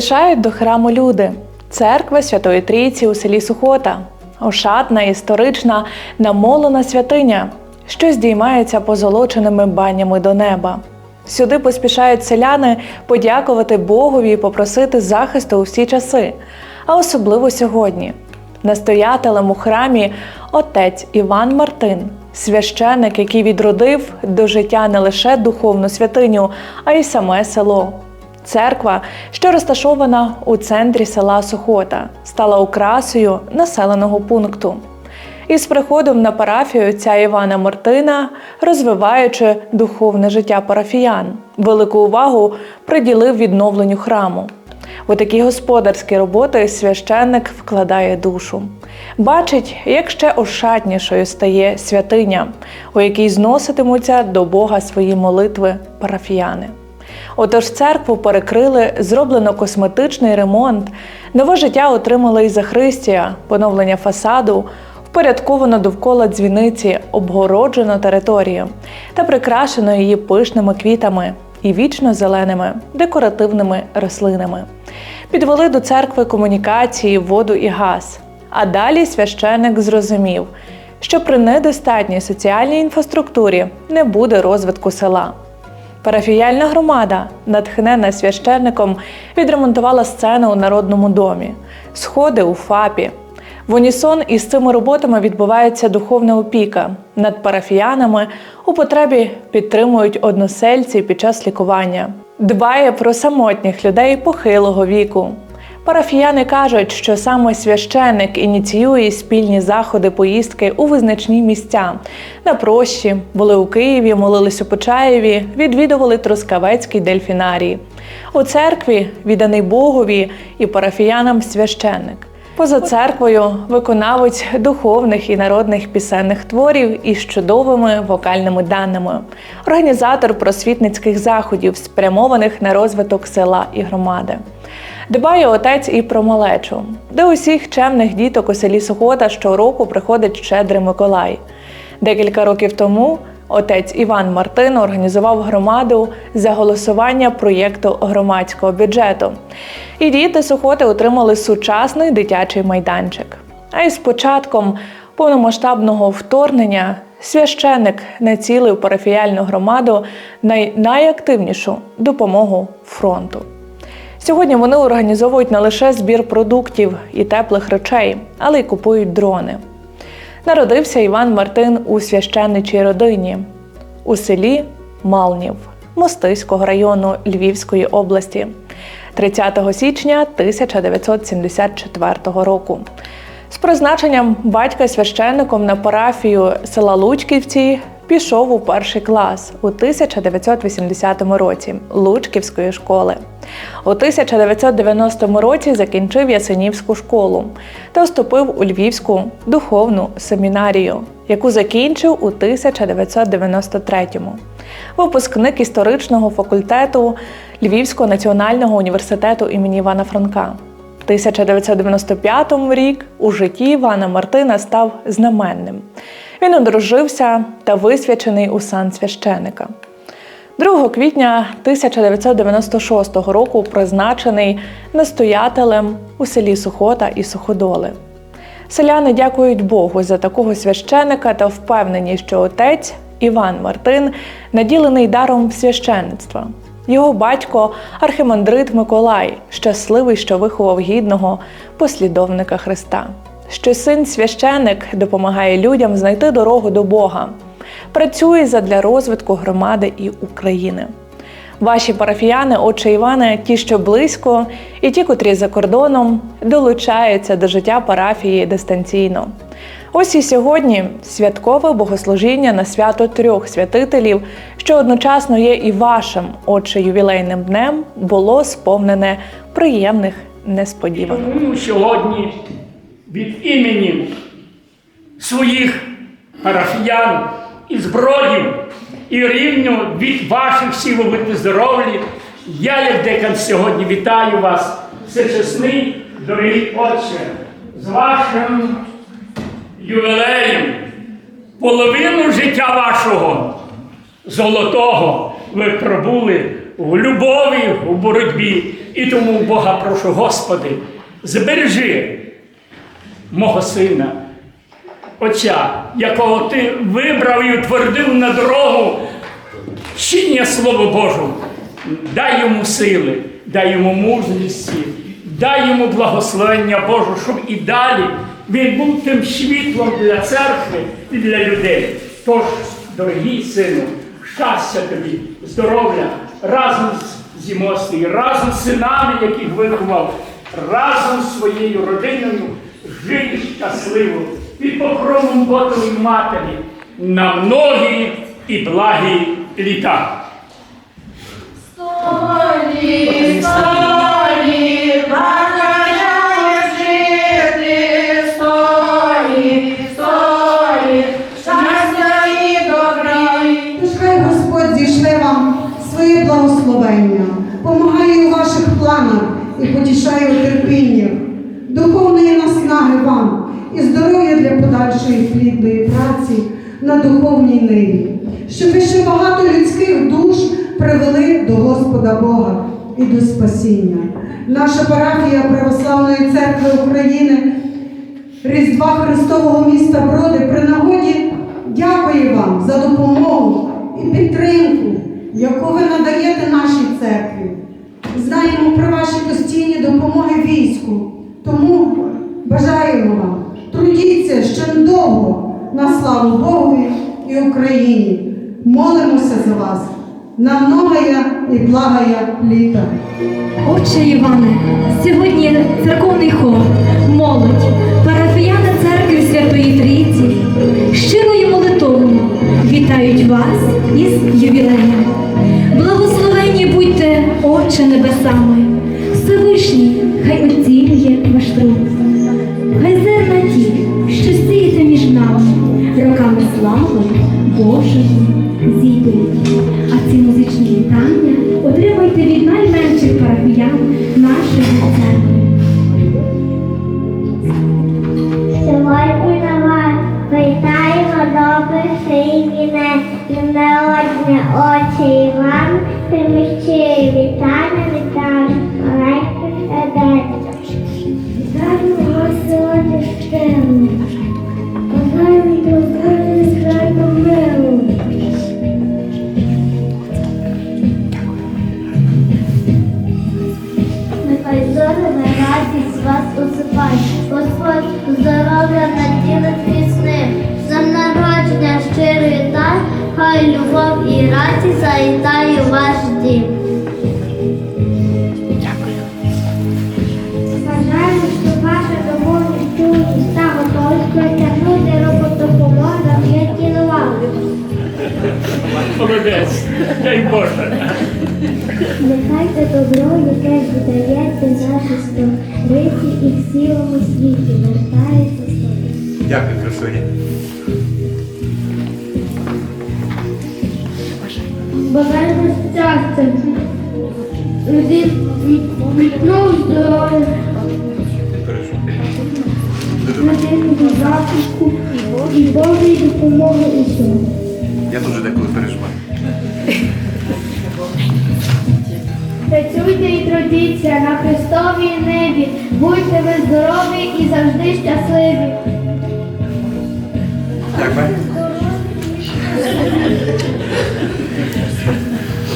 Поспішають до храму люди. Церква Святої Трійці у селі Сухота. Ошатна, історична, намолена святиня, що здіймається позолоченими банями до неба. Сюди поспішають селяни подякувати Богові і попросити захисту у всі часи, а особливо сьогодні. Настоятелем у храмі отець Іван Мартин, священник, який відродив до життя не лише духовну святиню, а й саме село. Церква, що розташована у центрі села Сухота, стала окрасою населеного пункту. Із приходом на парафію ця Івана Мартина, розвиваючи духовне життя парафіян, велику увагу приділив відновленню храму. У такі господарські роботи священник вкладає душу. Бачить, як ще ошатнішою стає святиня, у якій зноситимуться до Бога свої молитви парафіяни. Отож церкву перекрили, зроблено косметичний ремонт, нове життя отримала і Захристія, поновлення фасаду, впорядковано довкола дзвіниці, обгороджено територію та прикрашено її пишними квітами і вічно зеленими декоративними рослинами. Підвели до церкви комунікації, воду і газ. А далі священник зрозумів, що при недостатній соціальній інфраструктурі не буде розвитку села. Парафіяльна громада, натхнена священником, відремонтувала сцену у народному домі, сходи у ФАПі. В унісон із цими роботами відбувається духовна опіка. Над парафіянами у потребі підтримують односельці під час лікування. Дбає про самотніх людей похилого віку. Парафіяни кажуть, що саме священник ініціює спільні заходи поїздки у визначні місця. На прощі були у Києві, молились у Почаєві, відвідували Трускавецький дельфінарій. У церкві відданий Богові і парафіянам священник. Поза церквою виконавець духовних і народних пісенних творів із чудовими вокальними даними, організатор просвітницьких заходів, спрямованих на розвиток села і громади. Дбає отець і про малечу, до усіх чемних діток у селі Сухота щороку приходить щедрий Миколай. Декілька років тому отець Іван Мартин організував громаду за голосування проєкту громадського бюджету. І діти Сухоти отримали сучасний дитячий майданчик. А із початком повномасштабного вторгнення священник націлив парафіяльну громаду на найактивнішу допомогу фронту. Сьогодні вони організовують не лише збір продуктів і теплих речей, але й купують дрони. Народився Іван Мартин у священничій родині у селі Малнів Мостиського району Львівської області 30 січня 1974 року. З призначенням батька священником на парафію села Лучківці пішов у перший клас у 1980 році Лучківської школи. У 1990 році закінчив Ясенівську школу та вступив у Львівську духовну семінарію, яку закінчив у 1993-му. Випускник історичного факультету Львівського національного університету імені Івана Франка. 1995 рік у житті Івана Мартина став знаменним. Він одружився та висвячений у сан священика. 2 квітня 1996 року призначений настоятелем у селі Сухота і Суходоли. Селяни дякують Богу за такого священика та впевнені, що отець Іван Мартин наділений даром священництва. Його батько архимандрит Миколай, щасливий, що виховав гідного послідовника Христа. Що син священик допомагає людям знайти дорогу до Бога, працює задля розвитку громади і України. Ваші парафіяни, отче Іване, ті, що близько, і ті, котрі за кордоном, долучаються до життя парафії дистанційно. Ось і сьогодні святкове богослужіння на свято трьох святителів, що одночасно є і вашим, отче ювілейним днем, було сповнене приємних несподіванок. Сьогодні від імені своїх парафіян і збродів і рівно від ваших сил бути здорові. Я, як декан, сьогодні вітаю вас, всечесний, дорогі отче, з вашим ювілеєм. Половину життя вашого золотого ви пробули у любові, у боротьбі. І тому Бога прошу, Господи, збережи мого сина, Отця, якого ти вибрав і утвердив на дорогу чиння Слово Божу. Дай йому сили, дай йому мужності, дай йому благословення Божу, щоб і далі він був тим світлом для церкви і для людей. Тож, дорогий сину, щастя тобі, здоров'я разом з Зімостою, разом з синами, яких виховав, разом з своєю родиною, жий щасливо під покровом Ботової Матері на многі і благі літа. Столі, столі, до спасіння. Наша парафія Православної церкви України Різдва Христового міста Броди при нагоді дякую вам за допомогу і підтримку, яку ви надаєте нашій церкві. Знаємо про ваші постійні допомоги війську. Тому бажаємо вам, трудіться ще довго на славу Богу і Україні. Молимося за вас на многая і благая літа. Отче Іване, сьогодні церковний хор, молодь, парафіяни церкви Святої Трійці, щирою молитовою вітають вас із ювілеєм. Благословенні будьте, Отче Небесами, Всевишній, хай оцінює ваш труд. Хай зерна ті, що сієте між нами, роками слави Божої зійдуть. Боже. Нехай це добро, яке видається наші сториці і в цілому світі вертається з тобою. Дякую, красуня. Бажаємо щастя, від здоров'я, захисту і Божої допомоги усьому. Я дуже деколи переживаю. Працюйте і трудіться на Христовій небі, будьте ви здорові і завжди щасливі.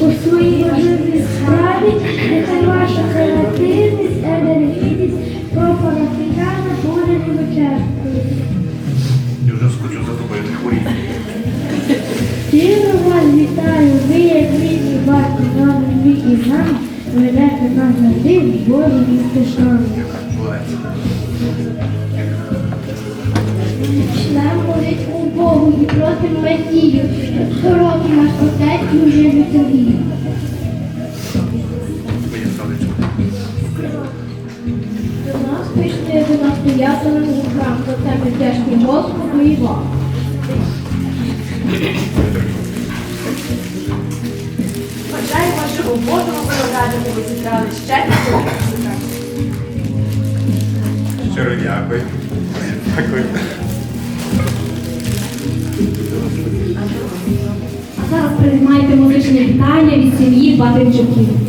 У своїй важливій справі нехай ваша креативність, енергійність нас завжди в Божій і стишами. Молодець. Богу і просимо Месію, щоб широкий наш отець уже вітові. Моє сонечко. До нас прийшли до настоятеля у храм, це ми вдячні Господу і вам. Бажаємо, щоб у Божому благодаті ви зібрали щастя. Щиро дякую. Дякую. А зараз приймайте музичне вітання від сім'ї Батинчуків.